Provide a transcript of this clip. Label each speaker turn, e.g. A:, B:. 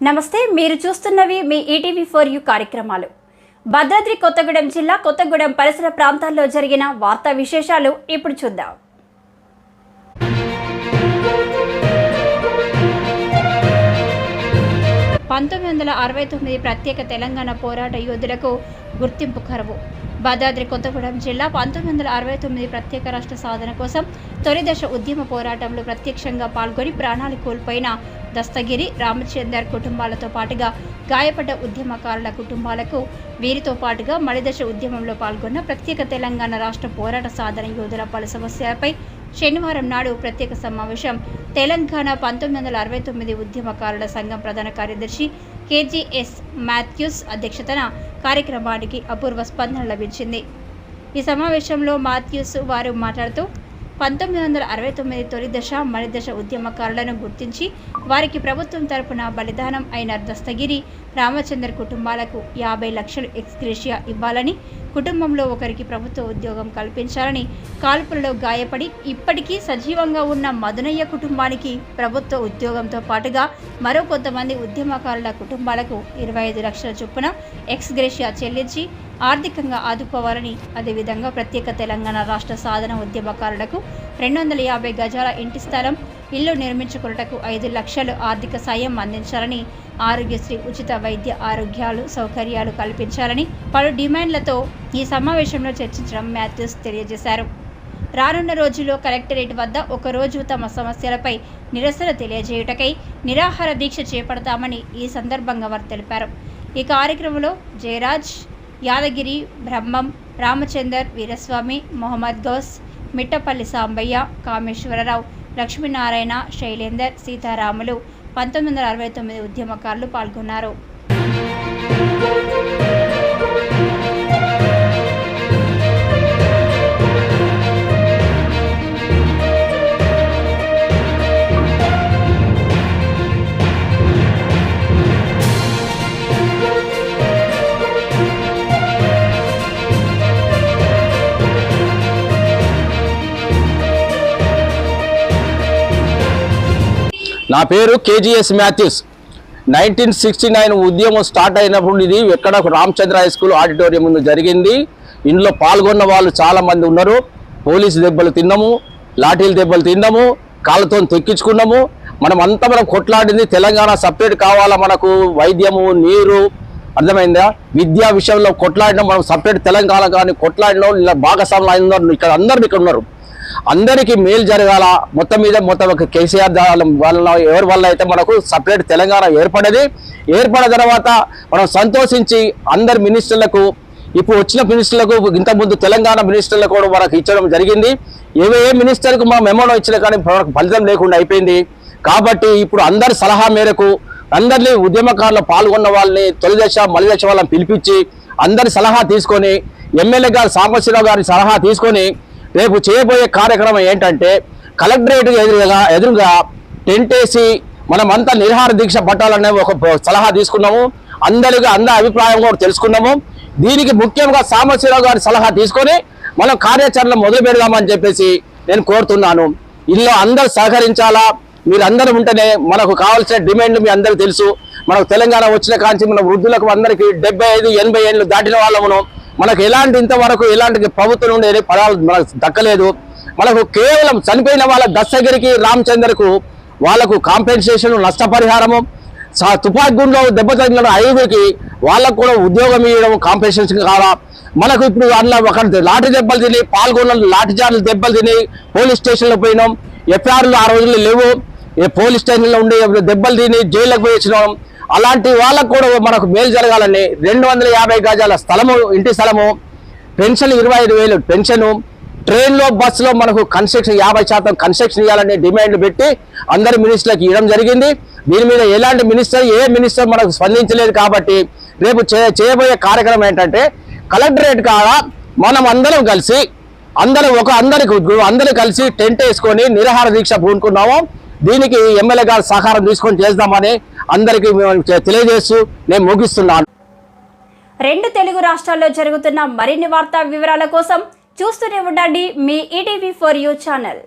A: నమస్తే మీరు చూస్తున్నవి మీ ఈటీవీ ఫోర్ యూ కార్యక్రమాలు. భద్రాద్రి కొత్తగూడెం జిల్లా కొత్తగూడెం పరిసర ప్రాంతాల్లో జరిగిన వార్తా విశేషాలు ఇప్పుడు చూద్దాం. పంతొమ్మిది వందల అరవై తొమ్మిది ప్రత్యేక తెలంగాణ పోరాట యోధులకు గుర్తింపు కరువు. భద్రాద్రి కొత్తగూడెం జిల్లా పంతొమ్మిది వందల అరవై తొమ్మిది ప్రత్యేక రాష్ట్ర సాధన కోసం తొలి దశ ఉద్యమ పోరాటంలో ప్రత్యక్షంగా పాల్గొని ప్రాణాలు కోల్పోయిన దస్తగిరి రామచందర్ కుటుంబాలతో పాటుగా గాయపడ్డ ఉద్యమకారుల కుటుంబాలకు వీరితో పాటుగా మలిదశ ఉద్యమంలో పాల్గొన్న ప్రత్యేక తెలంగాణ రాష్ట్ర పోరాట సాధన యోధుల పలు సమస్యలపై శనివారం నాడు ప్రత్యేక సమావేశం. తెలంగాణ పంతొమ్మిది వందల అరవై తొమ్మిది ఉద్యమకారుల సంఘం ప్రధాన కార్యదర్శి కేజీఎస్ మాథ్యూస్ అధ్యక్షతన కార్యక్రమానికి అపూర్వ స్పందన లభించింది. ఈ సమావేశంలో మాథ్యూస్ వారు మాట్లాడుతూ పంతొమ్మిది వందల అరవై తొమ్మిది తొలి దశ మలి దశ ఉద్యమకారులను గుర్తించి వారికి ప్రభుత్వం తరపున బలిదానం అయిన దస్తగిరి రామచందర్ కుటుంబాలకు యాభై లక్షలు ఎక్స్గ్రేషియా ఇవ్వాలని కుటుంబంలో ఒకరికి ప్రభుత్వ ఉద్యోగం కల్పించాలని కాల్పులలో గాయపడి ఇప్పటికీ సజీవంగా ఉన్న మధునయ్య కుటుంబానికి ప్రభుత్వ ఉద్యోగంతో పాటుగా మరో కొంతమంది ఉద్యమకారుల కుటుంబాలకు ఇరవై ఐదు లక్షల చొప్పున ఎక్స్గ్రేషియా చెల్లించి ఆర్థికంగా ఆదుకోవాలని అదేవిధంగా ప్రత్యేక తెలంగాణ రాష్ట్ర సాధన ఉద్యమకారులకు రెండు వందల యాభై గజాల ఇంటి స్థలం ఇల్లు నిర్మించుకున్నటకు ఐదు లక్షలు ఆర్థిక సాయం అందించాలని ఆరోగ్యశ్రీ ఉచిత వైద్య ఆరోగ్యాలు సౌకర్యాలు కల్పించాలని పలు డిమాండ్లతో ఈ సమావేశంలో చర్చించడం మాథ్యూస్ తెలియజేశారు. రానున్న రోజుల్లో కలెక్టరేట్ వద్ద ఒకరోజు తమ సమస్యలపై నిరసన తెలియజేయుటకై నిరాహార దీక్ష చేపడతామని ఈ సందర్భంగా వారు తెలిపారు. ఈ కార్యక్రమంలో జయరాజ్ యాదగిరి బ్రహ్మం రామచందర్ వీరస్వామి మొహమ్మద్ గౌస్ మిట్టపల్లి సాంబయ్య కామేశ్వరరావు లక్ష్మీనారాయణ శైలేందర్ సీతారాములు పంతొమ్మిది వందల అరవై తొమ్మిది ఉద్యమకారులు పాల్గొన్నారు.
B: నా పేరు KGS Mathews. Nineteen sixty nine ఉద్యమం స్టార్ట్ అయినప్పుడు ఇది ఎక్కడ రామచంద్ర హై స్కూల్ ఆడిటోరియం ముందు జరిగింది. ఇందులో పాల్గొన్న వాళ్ళు చాలామంది ఉన్నారు. పోలీసు దెబ్బలు తిన్నాము లాఠీలు దెబ్బలు తిన్నాము కాళ్ళతో తొక్కించుకున్నాము. మనం అంతా మనం కొట్లాడింది తెలంగాణ సపరేట్ కావాలా మనకు? వైద్యము నీరు అర్థమైందా? విద్యా విషయంలో కొట్లాడినాం మనం సపరేట్ తెలంగాణ కానీ కొట్లాడినాం ఇలా భాగస్వాములు అయినారు ఇక్కడ అందరు ఇక్కడ ఉన్నారు. అందరికీ మేలు జరగాల? మొత్తం మీద మొత్తం ఒక కేసీఆర్ దా- వల్ల ఎవరి వల్ల అయితే మనకు సపరేట్ తెలంగాణ ఏర్పడేది. ఏర్పడిన తర్వాత మనం సంతోషించి అందరి మినిస్టర్లకు ఇప్పుడు వచ్చిన మినిస్టర్లకు ఇంతకుముందు తెలంగాణ మినిస్టర్లకు కూడా మనకు ఇచ్చడం జరిగింది. ఏవే ఏ మినిస్టర్కు మా మెమోలో ఇచ్చినా కానీ మనకు ఫలితం లేకుండా అయిపోయింది. కాబట్టి ఇప్పుడు అందరి సలహా మేరకు అందరినీ ఉద్యమకారులు పాల్గొన్న వాళ్ళని తొలి దశ వాళ్ళని పిలిపించి అందరి సలహా తీసుకొని ఎమ్మెల్యే గారు సాంబశివరావు గారి సలహా తీసుకొని రేపు చేయబోయే కార్యక్రమం ఏంటంటే కలెక్టరేట్ ఎదురుగా ఎదురుగా టెంట్ వేసి మనమంతా నిరహార దీక్ష పట్టాలనే ఒక సలహా తీసుకున్నాము. అందరిగా అందరి అభిప్రాయం కూడా తెలుసుకున్నాము. దీనికి ముఖ్యంగా సామశివరావు గారి సలహా తీసుకొని మనం కార్యాచరణ మొదలు పెడదామని చెప్పేసి నేను కోరుతున్నాను. ఇందులో అందరూ సహకరించాలా? మీరందరూ ఉంటేనే మనకు కావాల్సిన డిమాండ్లు మీ అందరికీ తెలుసు. మనకు తెలంగాణ వచ్చిన కాంచి మన వృద్ధులకు అందరికీ డెబ్బై ఐదు ఎనభై ఏళ్ళు దాటిన వాళ్ళమును మనకు ఎలాంటి ఇంతవరకు ఎలాంటి ప్రభుత్వం నుండి పదాలు మనకు దక్కలేదు. మనకు కేవలం చనిపోయిన వాళ్ళ దస్తగిరికి రామచంద్రకు వాళ్ళకు కాంపెన్సేషన్ నష్టపరిహారము సా- గుండెలో దెబ్బ తగిలిన ఐదుకి వాళ్ళకు కూడా ఉద్యోగం ఇవ్వడం కాంపెన్సేషన్ కావాలా మనకు ఇప్పుడు అందులో ఒక లాఠీ దెబ్బలు తిని పాల్గొన్న లాఠీ దెబ్బలు తిని పోలీస్ స్టేషన్లో పోయినాం. ఎఫ్ఐఆర్లు ఆ రోజుల్లో లేవు. ఏ పోలీస్ స్టేషన్లో ఉండే దెబ్బలు తిని జైళ్ళకు పోయి అలాంటి వాళ్ళకు కూడా మనకు మేలు జరగాలని రెండు వందల యాభై గజాల స్థలము ఇంటి స్థలము పెన్షన్ ఇరవై ఐదు వేలు పెన్షను ట్రైన్లో బస్సులో మనకు కన్స్ట్రక్షన్ యాభై శాతం కన్స్ట్రక్షన్ ఇవ్వాలని డిమాండ్ పెట్టి అందరి మినిస్టర్లకు ఇవ్వడం జరిగింది. దీని మీద ఎలాంటి మినిస్టర్ ఏ మినిస్టర్ మనకు స్పందించలేదు కాబట్టి రేపు చేయబోయే కార్యక్రమం ఏంటంటే కలెక్టరేట్ కాడ మనం అందరం కలిసి అందరం ఒక అందరికి అందరూ కలిసి టెంట్ వేసుకొని నిరాహార దీక్ష పూనుకున్నాము. దీనికి ఎమ్మెల్యే గారు సహకారం తీసుకొని చేద్దామని అందరికీ మేము తెలియజేస్తూ నేను ముగిస్తున్నాను.
A: రెండు తెలుగు రాష్ట్రాల్లో జరుగుతున్న మరిన్ని వార్తా వివరాల కోసం చూస్తూనే ఉండండి మీ ఈటీవీ ఫర్ యూ ఛానల్.